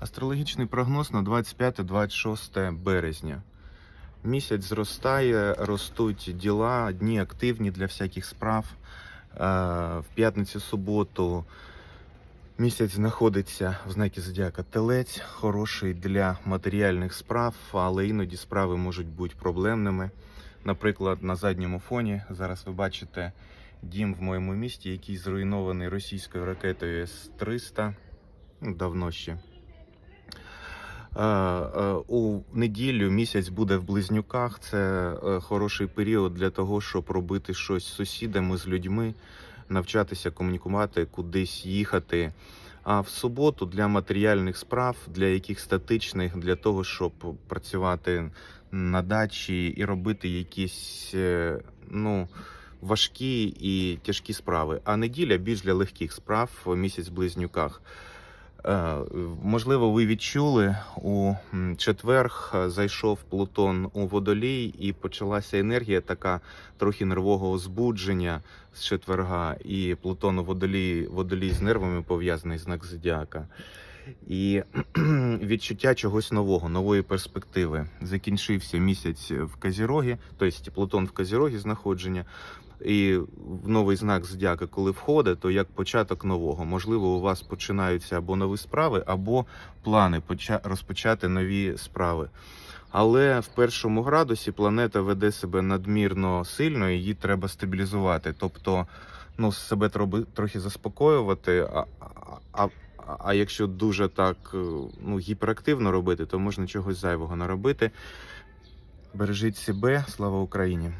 Астрологічний прогноз на 25-26 березня. Місяць зростає, ростуть діла, дні активні для всяких справ. Е, В п'ятницю суботу місяць знаходиться в знакі зодіака Телець, хороший для матеріальних справ, але іноді справи можуть бути проблемними. Наприклад, на задньому фоні зараз ви бачите дім в моєму місті, який зруйнований російською ракетою С-300 ну, давно ще. Е, е, У неділю місяць буде в близнюках. Це е, хороший період для того, щоб робити щось з сусідами, з людьми, навчатися комунікувати, кудись їхати. А в суботу для матеріальних справ, для яких статичних, для того, щоб працювати на дачі і робити якісь ну, важкі і тяжкі справи. А неділя більш для легких справ місяць в близнюках. Е, Можливо, ви відчули у четверг е, зайшов Плутон у водолій, і почалася енергія така трохи нервового збудження з четверга. І Плутон у водолій, водолій з нервами пов'язаний знак зодіака. І відчуття чогось нового, нової перспективи. Закінчився місяць в Казірогі, тобто Плутон в Казірогі знаходження. І новий знак зодіака, коли входить, то як початок нового. Можливо, у вас починаються або нові справи, або плани розпочати нові справи. Але в першому градусі планета веде себе надмірно сильно, її треба стабілізувати. Тобто, ну, себе трохи заспокоювати. А, а, а, а якщо дуже так е, ну, гіперактивно робити, то можна чогось зайвого наробити. Бережіть себе, слава Україні!